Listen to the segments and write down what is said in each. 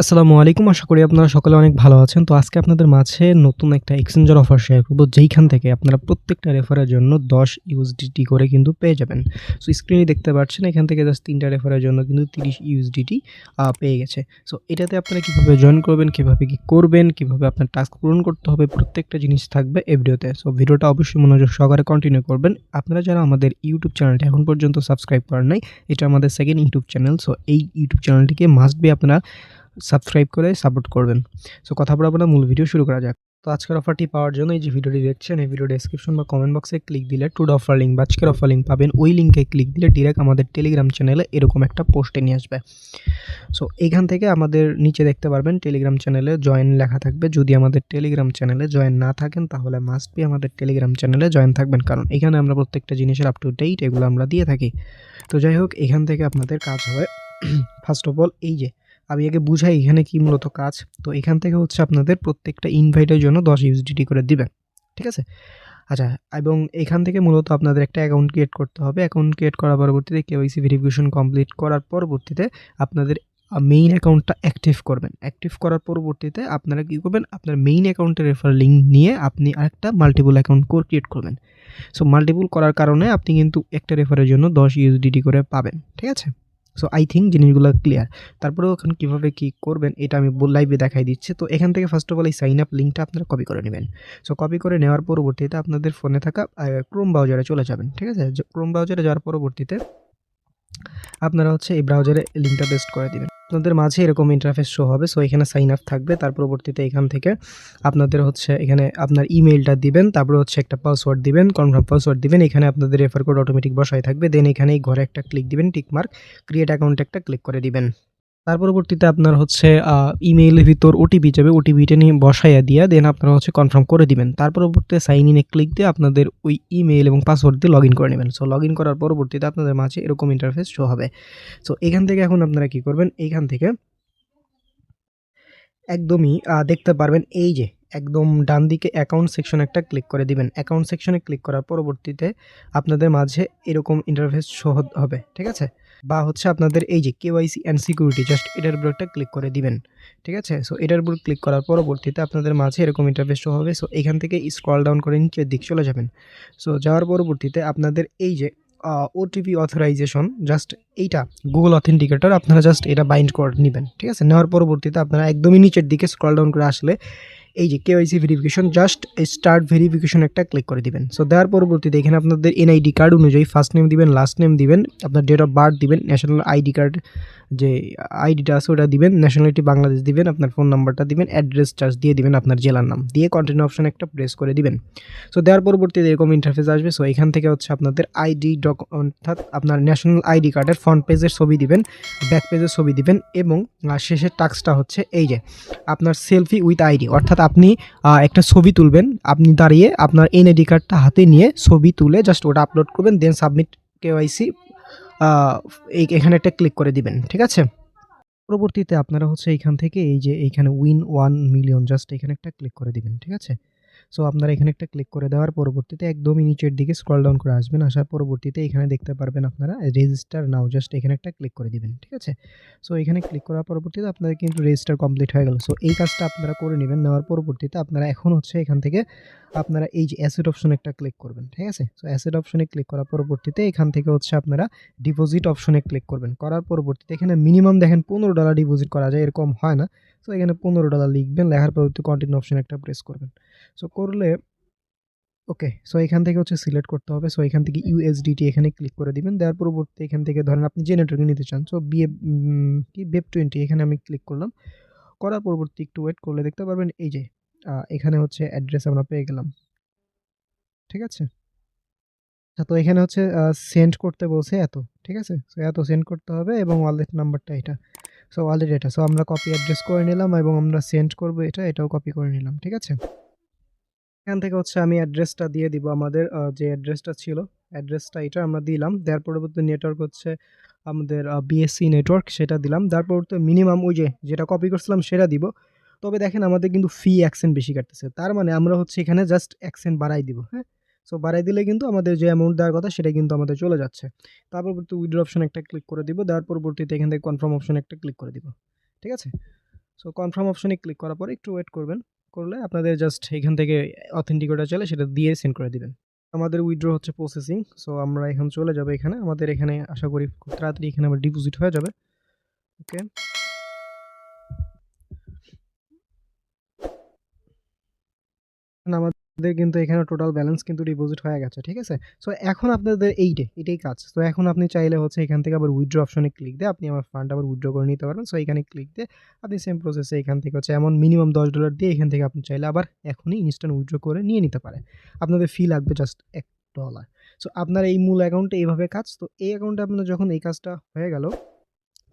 আসসালামু আলাইকুম। আশা করি আপনারা সকলে অনেক ভালো আছেন। তো আজকে আপনাদের মাঝে নতুন একটা এক্সচেঞ্জের অফার শেয়ার করব। যেইখান থেকে আপনারা প্রত্যেকটা রেফারের জন্য ১০ ইউএসডিটি করে কিন্তু পেয়ে যাবেন। সো স্ক্রিনে দেখতে পাচ্ছেন এখান থেকে জাস্ট ৩ টা রেফারের জন্য কিন্তু ৩০ ইউএসডিটি পেয়ে গেছে। সো এটাতে আপনারা কীভাবে জয়েন করবেন, কীভাবে কী করবেন, কীভাবে আপনার টাস্ক পূরণ করতে হবে প্রত্যেকটা জিনিস থাকবে এই ভিডিওতে। সো ভিডিওটা অবশ্যই মনোযোগ সহকারে কন্টিনিউ করবেন। আপনারা যারা আমাদের ইউটিউব চ্যানেলটি এখন পর্যন্ত সাবস্ক্রাইব করেন নাই, এটা আমাদের সেকেন্ড ইউটিউব চ্যানেল। সো এই ইউটিউব চ্যানেলটিকে মাস্ট বি আপনারা সাবস্ক্রাইব করে সাপোর্ট করবেন। সো কথা বাড়াবো না, মূল ভিডিও শুরু করা যাক। তো আজকের অফারটি পাওয়ার জন্য এই যে ভিডিওটি দেখছেন, এই ভিডিও ডেসক্রিপশন বা কমেন্ট বক্সে ক্লিক দিলে টুডে অফার লিঙ্ক বা আজকের অফার লিঙ্ক পাবেন। ওই লিঙ্কে ক্লিক দিলে ডিরেক্ট আমাদের টেলিগ্রাম চ্যানেলে এরকম একটা পোস্টে নিয়ে আসবে। সো এখান থেকে আমাদের নিচে দেখতে পারবেন টেলিগ্রাম চ্যানেলে জয়েন লেখা থাকবে। যদি আমাদের টেলিগ্রাম চ্যানেলে জয়েন না থাকেন তাহলে মাস্ট বি আমাদের টেলিগ্রাম চ্যানেলে জয়েন থাকবেন। কারণ এখানে আমরা প্রত্যেকটা জিনিসের আপ টু ডেট এগুলো আমরা দিয়ে থাকি। তো যাই হোক এখান থেকে আপনাদের কাজ হবে ফার্স্ট অফ অল এই যে আমি আগে বুঝাই এখানে কি মূলত কাজ। তো এখান থেকে হচ্ছে আপনাদের প্রত্যেকটা ইনভাইটের জন্য ১০ ইউএসডিটি করে দিবেন। ঠিক আছে? আচ্ছা এবং এখান থেকে মূলত আপনাদের একটা অ্যাকাউন্ট ক্রিয়েট করতে হবে। অ্যাকাউন্ট ক্রিয়েট করার পরবর্তীতে কেওয়াইসি ভেরিফিকেশন কমপ্লিট করার পরবর্তীতে আপনাদের মেইন অ্যাকাউন্টটা অ্যাক্টিভ করবেন। অ্যাক্টিভ করার পরবর্তীতে আপনারা কী করবেন, আপনার মেইন অ্যাকাউন্টের রেফার লিঙ্ক নিয়ে আপনি আরেকটা মাল্টিপল অ্যাকাউন্ট কোর ক্রিয়েট করবেন। সো মাল্টিপল করার কারণে আপনি কিন্তু একটা রেফারের জন্য ১০ ইউএসডিটি করে পাবেন। ঠিক আছে? সো আই থিঙ্ক জিনিসগুলো ক্লিয়ার। তারপরে এখন কীভাবে কী করবেন, এটা আমি লাইভে দেখাই দিচ্ছি। তো এখান থেকে ফার্স্ট অফ অল এই সাইন আপ লিঙ্কটা আপনারা কপি করে নেবেন সো কপি করে নেওয়ার পরবর্তীতে আপনাদের ফোনে থাকা ক্রোম ব্রাউজারে চলে যাবেন। ঠিক আছে? ক্রোম ব্রাউজারে যাওয়ার পরবর্তীতে আপনারা হচ্ছে এই ব্রাউজারে লিঙ্কটা পেস্ট করে দেবেন আপনাদের মাঝে এরকম ইন্টারফেস শো হবে। সো এখানে সাইন আপ থাকবে। তার পরবর্তীতে এখান থেকে আপনাদের হচ্ছে এখানে আপনার ইমেলটা দিবেন। তারপরে হচ্ছে একটা পাসওয়ার্ড দিবেন, কনফার্ম পাসওয়ার্ড দিবেন। এখানে আপনাদের রেফার কোড অটোমেটিক বসায় থাকবে। দেন এখানে এই ঘরে একটা ক্লিক দিবেন টিকমার্ক ক্রিয়েট অ্যাকাউন্ট একটা ক্লিক করে দিবেন। তার পরবর্তীতে আপনার হচ্ছে ইমেইলের ভিতর ওটিপি যাবে। ওটিপিটা নিয়ে বসাইয়া দিয়া দেন আপনারা হচ্ছে কনফার্ম করে দিবেন। তার পরবর্তীতে সাইন ইন ক্লিক দিয়ে আপনাদের ওই ইমেইল এবং পাসওয়ার্ড দিয়ে লগইন করে নেবেন সো লগইন করার পরবর্তীতে আপনাদের মাঝে এরকম ইন্টারফেস শো হবে। সো এখান থেকে এখন আপনারা কি করবেন, এইখান থেকে একদমই দেখতে পারবেন এই যে একদম ডানদিকে অ্যাকাউন্ট সেকশন একটা ক্লিক করে দিবেন। অ্যাকাউন্ট সেকশনে ক্লিক করার পরবর্তীতে আপনাদের মাঝে এরকম ইন্টারফেস শো হবে। ঠিক আছে? বা হচ্ছে আপনাদের এই যে কেওয়াইসি অ্যান্ড সিকিউরিটি জাস্ট এটার উপর একটা ক্লিক করে দিবেন। ঠিক আছে? সো এটার উপর ক্লিক করার পরবর্তীতে আপনাদের মাঝে এরকম ইন্টারফেস হবে। সো এখান থেকে স্ক্রল ডাউন করে নিচের দিক চলে যাবেন। সো যাওয়ার পরবর্তীতে আপনাদের এই যে ওটিপি অথরাইজেশন জাস্ট এইটা গুগল অথেন্টিকেটর আপনারা জাস্ট এটা বাইন্ড করে নিবেন। ঠিক আছে? নেওয়ার পরবর্তীতে আপনারা একদমই নিচের দিকে স্ক্রল ডাউন করে আসলে এই যে KYC verification just start verification একটা ক্লিক করে দিবেন। সো দেওয়ার পরবর্তীতে এখানে আপনাদের এনআইডি কার্ড অনুযায়ী ফার্স্ট নেম দিবেন, লাস্ট নেম দিবেন, আপনার ডেট অফ বার্থ দিবেন, ন্যাশনাল আইডি কার্ড যে আইডিটা আছে ওটা দিবেন, ন্যাশনালিটি বাংলাদেশ দিবেন, আপনার ফোন নাম্বারটা দিবেন, অ্যাড্রেস চার্জ দিয়ে দিবেন আপনার জেলার নাম। দিয়ে কন্টিনিউ অপশন একটা প্রেস করে দিবেন। সো দেওয়ার পরবর্তীতে এরকম ইন্টারফেস আসবে। সো এখান থেকে হচ্ছে আপনাদের আইডি ডক অর্থাৎ আপনার ন্যাশনাল আইডি কার্ডের ফ্রন্ট পেজের ছবি দিবেন, ব্যাক পেজের ছবি দিবেন এবং শেষের টাস্কটা হচ্ছে এই যে আপনার সেলফি উইথ আইডি অর্থাৎ আপনি একটা ছবি তুলবেন। আপনি দাঁড়িয়ে আপনার এনআইডি কার্ডটা হাতে নিয়ে ছবি তুলে জাস্ট ওটা আপলোড করবেন। দেন সাবমিট কেওয়াইসি এখানে একটা ক্লিক করে দিবেন। ঠিক আছে? পরবর্তীতে আপনারা হচ্ছে এইখান থেকে এই যে এইখানে উইন ওয়ান মিলিয়ন জাস্ট এখানে একটা ক্লিক করে দিবেন। ঠিক আছে? সো আপনারা এখানে একটা ক্লিক করে দেওয়ার পরবর্তীতে একদমই নিচের দিকে স্ক্রল ডাউন করে আসবেন। আসার পরবর্তীতে এখানে দেখতে পারবেন আপনারা রেজিস্টার নাও জাস্ট এখানে একটা ক্লিক করে দিবেন। ঠিক আছে? সো এখানে ক্লিক করার পরবর্তীতে আপনাদের কিন্তু রেজিস্টার কমপ্লিট হয়ে গেল। সো এই কাজটা আপনারা করে নেবেন নেওয়ার পরবর্তীতে আপনারা এখন হচ্ছে এখান থেকে আপনারা এই যে অ্যাসেট অপশনে একটা ক্লিক করবেন। ঠিক আছে? সো অ্যাসেট অপশনে ক্লিক করার পরবর্তীতে এখান থেকে হচ্ছে আপনারা ডিপোজিট অপশনে ক্লিক করবেন। করার পরবর্তীতে এখানে মিনিমাম দেখেন $15 ডিপোজিট করা যায়, এরকম হয় না। সো এখানে $15 লিখবেন। লেখার পরবর্তীতে কন্টিনিউ অপশনে একটা প্রেস করবেন। সো করলে ওকে। সো এখান থেকে হচ্ছে সিলেক্ট করতে হবে। সো এখান থেকে ইউএসডিটি এখানে ক্লিক করে দিবেন। দেওয়ার পরবর্তী এখান থেকে ধরেন আপনি যে নেটওয়ার্কে নিতে চান। সো উম, কি বেব টোয়েন্টি এখানে আমি ক্লিক করলাম। করার পরবর্তী একটু ওয়েট করলে দেখতে পারবেন, এই যে এখানে হচ্ছে অ্যাড্রেস আমরা পেয়ে গেলাম। ঠিক আছে? আচ্ছা তো এখানে হচ্ছে সেন্ড করতে বলছে এত। ঠিক আছে? সো এত সেন্ড করতে হবে এবং ওয়ালেট নাম্বারটা এটা। সো ওয়ালেট এটা। সো আমরা কপি অ্যাড্রেস করে নিলাম এবং আমরা সেন্ড করব এটা, এটাও কপি করে নিলাম। ঠিক আছে? এখান থেকে হচ্ছে আমি অ্যাড্রেসটা দিয়ে দিব আমাদের যে অ্যাড্রেসটা ছিল, অ্যাড্রেসটা এটা আমরা দিলাম। দেওয়ার পরবর্তীতে নেটওয়ার্ক হচ্ছে আমাদের বিএসসি নেটওয়ার্ক সেটা দিলাম। তার পরবর্তীতে মিনিমাম ওই যে যেটা কপি করছিলাম সেটা দিব। তবে দেখেন আমাদের কিন্তু ফি অ্যাকসেন্ট বেশি কাটতেছে। তার মানে আমরা হচ্ছে এখানে জাস্ট অ্যাকসেন্ট বাড়াই দিব। হ্যাঁ? সো বাড়াই দিলে কিন্তু আমাদের যে অ্যামাউন্ট দেওয়ার কথা সেটা কিন্তু আমাদের চলে যাচ্ছে। তার পরবর্তী উইড্রো অপশনে একটা ক্লিক করে দিব। দেওয়ার পরবর্তীতে এখান থেকে কনফার্ম অপশনে একটা ক্লিক করে দিব। ঠিক আছে? সো কনফার্ম অপশনে ক্লিক করার পরে একটু ওয়েট করবেন, করলে আপনাদের জাস্ট এখান থেকে অথেন্টিকেটর চলে সেটা দিয়ে সেন্ড করে দিবেন আমাদের উইড্রো হচ্ছে প্রসেসিং সো আমরা এখন চলে যাব এখানে আমাদের এখানে আশা করি খুব তাড়াতাড়ি এখানে আবার ডিপোজিট হয়ে যাবে ওকে আমাদের কিন্তু এখানে টোটাল ব্যালেন্স কিন্তু ডিপোজিট হয়ে গেছে, ঠিক আছে? সো এখন আপনাদের এইটে, এটাই কাজ। তো এখন আপনি চাইলে হচ্ছে এখান থেকে আবার উইথড্র অপশনে ক্লিক দিয়ে আপনি আমার ফান্ড আবার উইথড্র করে নিতে পারবেন। সো এখানে ক্লিক দিয়ে আপনি সেম প্রসেসে এখান থেকে হচ্ছে এমন মিনিমাম দশ ডলার দিয়ে এখান থেকে আপনি চাইলে আবার এখনই ইনস্ট্যান্ট উইথড্র করে নিয়ে নিতে পারে আপনাদের ফি লাগবে জাস্ট এক ডলার সো আপনার এই মূল অ্যাকাউন্টে এইভাবে কাজ। তো, এই অ্যাকাউন্টে আপনার যখন এই কাজটা হয়ে গেল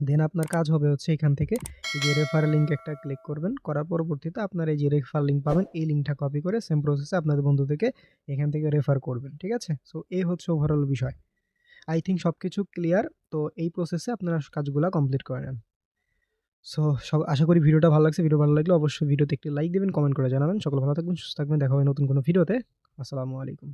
দেন আপনার কাজ হবে হচ্ছে এখান থেকে যে রেফার লিঙ্ক একটা ক্লিক করবেন। করার পরবর্তীতে আপনার এই যে রেফার লিঙ্ক পাবেন, এই লিঙ্কটা কপি করে সেম প্রসেসে আপনাদের বন্ধুদেরকে এখান থেকে রেফার করবেন, ঠিক আছে? সো এই হচ্ছে ওভারঅল বিষয়। আই থিঙ্ক সব কিছু ক্লিয়ার তো এই প্রসেসে আপনারা কাজগুলো কমপ্লিট করে নেন। সো সব, আশা করি ভিডিওটা ভালো লাগছে। ভিডিও ভালো লাগলে অবশ্যই ভিডিওতে একটি লাইক দেবেন কমেন্ট করে জানাবেন। সকল ভালো থাকবেন, সুস্থ থাকবেন। দেখা হবে নতুন কোনো ভিডিওতে। আসসালামু আলাইকুম।